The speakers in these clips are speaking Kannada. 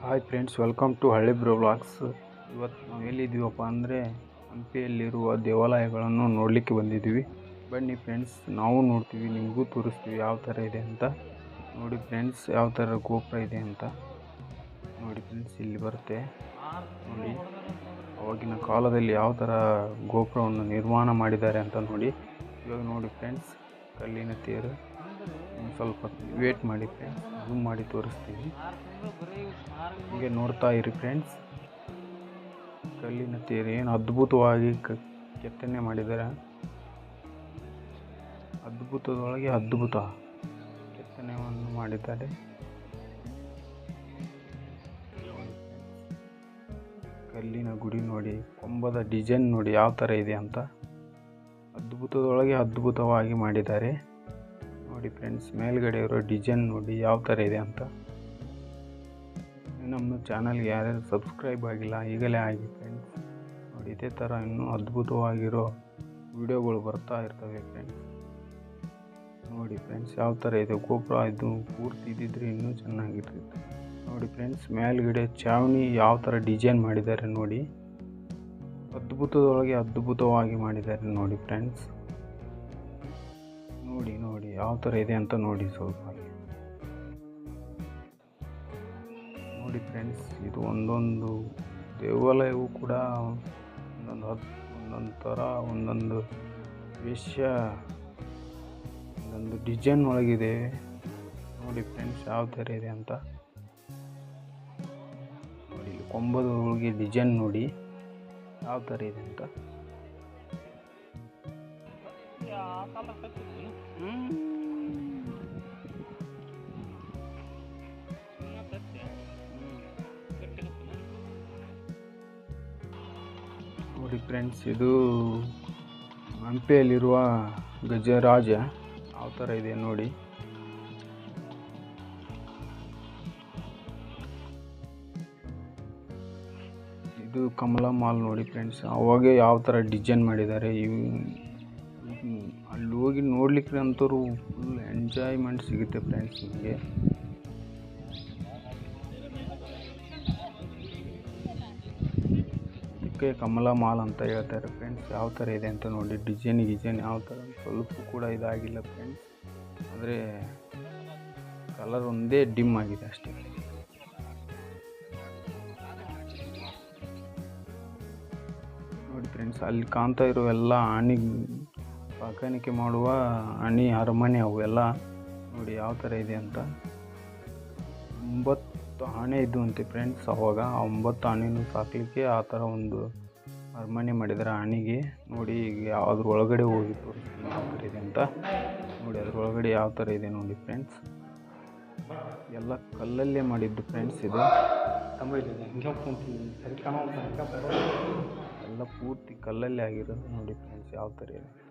Hi friends welcome to Halli bro vlogs ಇವತ್ತು ನಾವು ಎಲ್ಲಿದ್ದೀವಪ್ಪ ಅಂದರೆ ಹಂಪಿಯಲ್ಲಿರುವ ದೇವಾಲಯಗಳನ್ನು ನೋಡಲಿಕ್ಕೆ ಬಂದಿದ್ದೀವಿ. ಬನ್ನಿ ಫ್ರೆಂಡ್ಸ್ ನಾವು ನೋಡ್ತೀವಿ, ನಿಮಗೂ ತೋರಿಸ್ತೀವಿ ಯಾವ ಥರ ಇದೆ ಅಂತ. ನೋಡಿ ಫ್ರೆಂಡ್ಸ್ ಯಾವ ಥರ ಗೋಪುರ ಇದೆ ಅಂತ. ನೋಡಿ ಫ್ರೆಂಡ್ಸ್ ಇಲ್ಲಿ ಬರುತ್ತೆ. ನೋಡಿ, ಅವಾಗಿನ ಕಾಲದಲ್ಲಿ ಯಾವ ಥರ ಗೋಪುರವನ್ನು ನಿರ್ಮಾಣ ಮಾಡಿದ್ದಾರೆ ಅಂತ ನೋಡಿ. ಇವಾಗ ನೋಡಿ ಫ್ರೆಂಡ್ಸ್ ಕಲ್ಲಿನ ತೇರು. ಸ್ವಲ್ಪ ವೇಟ್ ಮಾಡಿ ಫ್ರೆಂಡ್ಸ್ ಝೂಮ್ ಮಾಡಿ ತೋರಿಸ್ತೀವಿ. ಹೀಗೆ ನೋಡ್ತಾ ಇರಿ ಫ್ರೆಂಡ್ಸ್ ಕಲ್ಲಿನ ತೇರು ಏನು ಅದ್ಭುತವಾಗಿ ಕೆತ್ತನೆ ಮಾಡಿದ್ದಾರೆ ಅದ್ಭುತದೊಳಗೆ ಅದ್ಭುತ ಕೆತ್ತನೆಯನ್ನು ಮಾಡಿದ್ದಾರೆ. ಕಲ್ಲಿನ ಗುಡಿ ನೋಡಿ, ಕೊಂಬದ ಡಿಸೈನ್ ನೋಡಿ ಯಾವ ಥರ ಇದೆ ಅಂತ. ಅದ್ಭುತದೊಳಗೆ ಅದ್ಭುತವಾಗಿ ಮಾಡಿದ್ದಾರೆ. ನೋಡಿ ಫ್ರೆಂಡ್ಸ್ ಮೇಲ್ಗಡೆ ಇರೋ ಡಿಸೈನ್ ನೋಡಿ ಯಾವ ಥರ ಇದೆ ಅಂತ. ನಮ್ಮ ಚಾನಲ್ಗೆ ಯಾರ್ಯಾರು ಸಬ್ಸ್ಕ್ರೈಬ್ ಆಗಿಲ್ಲ, ಈಗಲೇ ಆಗಿ ಫ್ರೆಂಡ್ಸ್ ನೋಡಿ, ಇದೇ ಥರ ಇನ್ನೂ ಅದ್ಭುತವಾಗಿರೋ ವಿಡಿಯೋಗಳು ಬರ್ತಾ ಇರ್ತವೆ ಫ್ರೆಂಡ್ಸ್ ನೋಡಿ ಫ್ರೆಂಡ್ಸ್ ಯಾವ ಥರ ಇದೆ? ಗೋಪುರ ಇದು ಪೂರ್ತಿ ಇದ್ದಿದ್ರೆ ಇನ್ನೂ ಚೆನ್ನಾಗಿರ್ತಿತ್ತು. ನೋಡಿ ಫ್ರೆಂಡ್ಸ್ ಮೇಲ್ಗಡೆ ಚಾವಣಿ ಯಾವ ಥರ ಡಿಸೈನ್ ಮಾಡಿದ್ದಾರೆ ನೋಡಿ. ಅದ್ಭುತದೊಳಗೆ ಅದ್ಭುತವಾಗಿ ಮಾಡಿದ್ದಾರೆ ನೋಡಿ ಫ್ರೆಂಡ್ಸ್ ನೋಡಿ ನೋಡಿ. ಯಾವ ಥರ ಇದೆ ಅಂತ ನೋಡಿ ಸ್ವಲ್ಪ. ನೋಡಿ ಫ್ರೆಂಡ್ಸ್ ಇದು ಒಂದೊಂದು ದೇವಾಲಯವು ಕೂಡ ಒಂದೊಂದು ಹತ್ತು ಒಂದೊಂದು ಥರ, ಒಂದೊಂದು ವಿಷಯ, ಒಂದೊಂದು ಡಿಸೈನ್ ಒಳಗಿದೆ. ನೋಡಿ ಫ್ರೆಂಡ್ಸ್ ಯಾವ ಥರ ಇದೆ ಅಂತ. ನೋಡಿ ಕೊಂಬದ ಹೋಳಿಗೆ ಡಿಸೈನ್ ನೋಡಿ, ಯಾವ ಥರ ಇದೆ ಅಂತ. ನೋಡಿ ಫ್ರೆಂಡ್ಸ್ ಇದು ಹಂಪಿಯಲ್ಲಿರುವ ಗಜರಾಜ. ಯಾವ ಥರ ಇದೆ ನೋಡಿ. ಇದು ಕಮಲ ಮಾಲ್ ನೋಡಿ ಫ್ರೆಂಡ್ಸ್ ಅವಾಗೆ ಯಾವ ಥರ ಡಿಸೈನ್ ಮಾಡಿದ್ದಾರೆ, ಇವು ಅಲ್ಲಿ ಹೋಗಿ ನೋಡ್ಲಿಕ್ಕೆ ಅಂತರೂ ಫುಲ್ ಎಂಜಾಯ್ಮೆಂಟ್ ಸಿಗುತ್ತೆ ಫ್ರೆಂಡ್ಸ್ ನಿಮಗೆ ಇದಕ್ಕೆ ಕಮಲ ಮಾಲ್ ಅಂತ ಹೇಳ್ತಾರೆ ಫ್ರೆಂಡ್ಸ್ ಯಾವ ಥರ ಇದೆ ಅಂತ ನೋಡಿ ಡಿಸೈನ್ ಗಿಸೈನ್ ಯಾವ ಥರ ಸ್ವಲ್ಪ ಕೂಡ ಇದಾಗಿಲ್ಲ ಫ್ರೆಂಡ್ಸ್ ಆದರೆ ಕಲರ್ ಒಂದೇ ಡಿಮ್ ಆಗಿದೆ ಅಷ್ಟೇ. ನೋಡಿ ಫ್ರೆಂಡ್ಸ್ ಅಲ್ಲಿ ಕಾಣ್ತಾ ಇರೋ ಎಲ್ಲ ಆಣಿ ಸಾಕಾಣಿಕೆ ಮಾಡುವ ಅಣಿ ಅರಮನೆ ಅವು ಎಲ್ಲ ನೋಡಿ ಯಾವ ಥರ ಇದೆ ಅಂತ. ಒಂಬತ್ತು ಆನೆ ಇದ್ದು ಅಂತೆ ಫ್ರೆಂಡ್ಸ್ ಅವಾಗ. ಆ ಒಂಬತ್ತು ಆನೆನೂ ಸಾಕಲಿಕ್ಕೆ ಆ ಥರ ಒಂದು ಅರಮನೆ ಮಾಡಿದ್ದಾರೆ ಆನೆಗೆ ನೋಡಿ ಈಗ ಯಾವುದ್ರ ಒಳಗಡೆ ಹೋಗಿ ತೋರಿಸ್ತೀನಿ ಯಾವ ಥರ ಇದೆ ಅಂತ. ನೋಡಿ ಅದ್ರ ಒಳಗಡೆ ಯಾವ ಥರ ಇದೆ ನೋಡಿ ಫ್ರೆಂಡ್ಸ್ ಎಲ್ಲ ಕಲ್ಲಲ್ಲೇ ಮಾಡಿದ್ದು ಫ್ರೆಂಡ್ಸ್ ಇದು. ಎಲ್ಲ ಪೂರ್ತಿ ಕಲ್ಲಲ್ಲೇ ಆಗಿರೋದು ನೋಡಿ ಫ್ರೆಂಡ್ಸ್ ಯಾವ ಥರ ಇದೆ.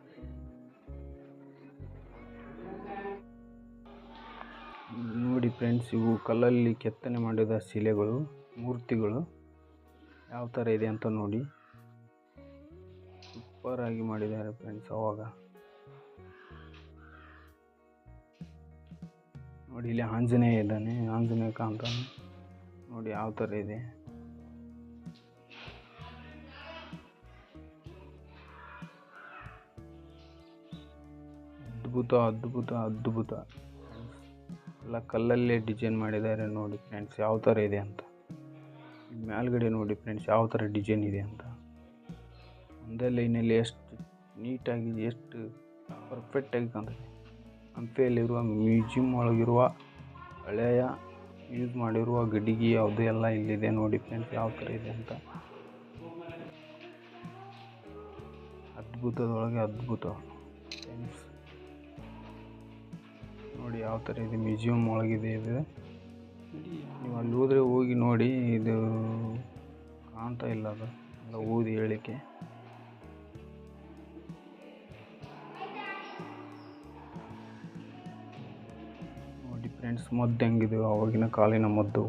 ನೋಡಿ ಫ್ರೆಂಡ್ಸ್, ಇವು ಕಲ್ಲಲ್ಲಿ ಕೆತ್ತನೆ ಮಾಡಿದ ಶಿಲೆಗಳು, ಮೂರ್ತಿಗಳು ಯಾವ ಥರ ಇದೆ ಅಂತ ನೋಡಿ. ಸೂಪರ್ ಆಗಿ ಮಾಡಿದ್ದಾರೆ ಫ್ರೆಂಡ್ಸ್ ಅವಾಗ. ನೋಡಿ, ಇಲ್ಲಿ ಆಂಜನೇಯ ಇದ್ದಾನೆ, ಆಂಜನೇಯ ಕಾಂತಾನೆ. ನೋಡಿ, ಯಾವ ಥರ ಇದೆ. ಅದ್ಭುತ ಅದ್ಭುತ ಅದ್ಭುತ. ಎಲ್ಲ ಕಲ್ಲಲ್ಲೇ ಡಿಸೈನ್ ಮಾಡಿದ್ದಾರೆ ನೋಡಿ ಫ್ರೆಂಡ್ಸ್ ಯಾವ ಥರ ಇದೆ ಅಂತ. ಮೇಲ್ಗಡೆ ನೋಡಿ ಫ್ರೆಂಡ್ಸ್ ಯಾವ ಥರ ಡಿಸೈನ್ ಇದೆ ಅಂತ. ಒಂದೇ ಲೈನಲ್ಲಿ ಎಷ್ಟು ನೀಟಾಗಿ ಎಷ್ಟು ಪರ್ಫೆಕ್ಟಾಗಿ ಕಾಣ್ತದೆ. ಹಂಪಿಯಲ್ಲಿರುವ ಮ್ಯೂಸಿಯಂ ಒಳಗಿರುವ ಹಳೆಯ ಯೂಸ್ ಮಾಡಿರುವ ಗಡಿಗೆ ಯಾವುದೇ ಎಲ್ಲ ಇಲ್ಲಿದೆ ನೋಡಿ ಫ್ರೆಂಡ್ಸ್ ಯಾವ ಥರ ಇದೆ ಅಂತ. ಅದ್ಭುತದೊಳಗೆ ಅದ್ಭುತ. ಯಾವ ಥರ ಇದೆ ಮ್ಯೂಸಿಯಂ ಒಳಗಿದೆ ಇದು. ನೀವು ಅಲ್ಲಿ ಹೋದರೆ ಹೋಗಿ ನೋಡಿ, ಇದು ಕಾಣ್ತಾ ಇಲ್ಲ ಅದು. ಎಲ್ಲ ಓದಿ ಹೇಳಿಕೆ. ನೋಡಿ ಫ್ರೆಂಡ್ಸ್ ಮದ್ದು ಹೆಂಗಿದೆ, ಅವಾಗಿನ ಕಾಲಿನ ಮದ್ದು.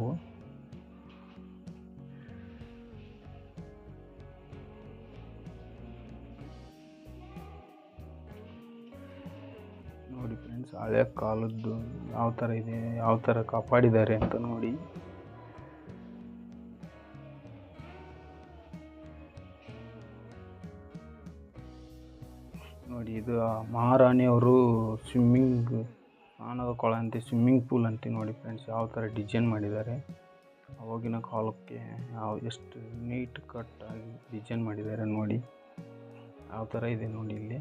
ಮೀನ್ಸ್ ಹಳೆ ಕಾಲದ್ದು ಯಾವ ತರ ಇದೆ, ಯಾವ ತರ ಕಾಪಾಡಿದ್ದಾರೆ ಅಂತ ನೋಡಿ. ನೋಡಿ, ಇದು ಮಹಾರಾಣಿ ಅವರು ಸ್ವಿಮ್ಮಿಂಗ್ ಸ್ನಾನದ ಕೊಳ ಅಂತ ಸ್ವಿಮ್ಮಿಂಗ್ ಪೂಲ್ ಅಂತ ನೋಡಿ ಫ್ರೆಂಡ್ಸ್ ಯಾವ ತರ ಡಿಸೈನ್ ಮಾಡಿದ್ದಾರೆ. ಅವಾಗಿನ ಕಾಲಕ್ಕೆ ಯಾವ ಎಷ್ಟು ನೀಟ್ ಕಟ್ಟಾಗಿ ಡಿಸೈನ್ ಮಾಡಿದ್ದಾರೆ ನೋಡಿ. ಯಾವ ತರ ಇದೆ ನೋಡಿ ಇಲ್ಲಿ.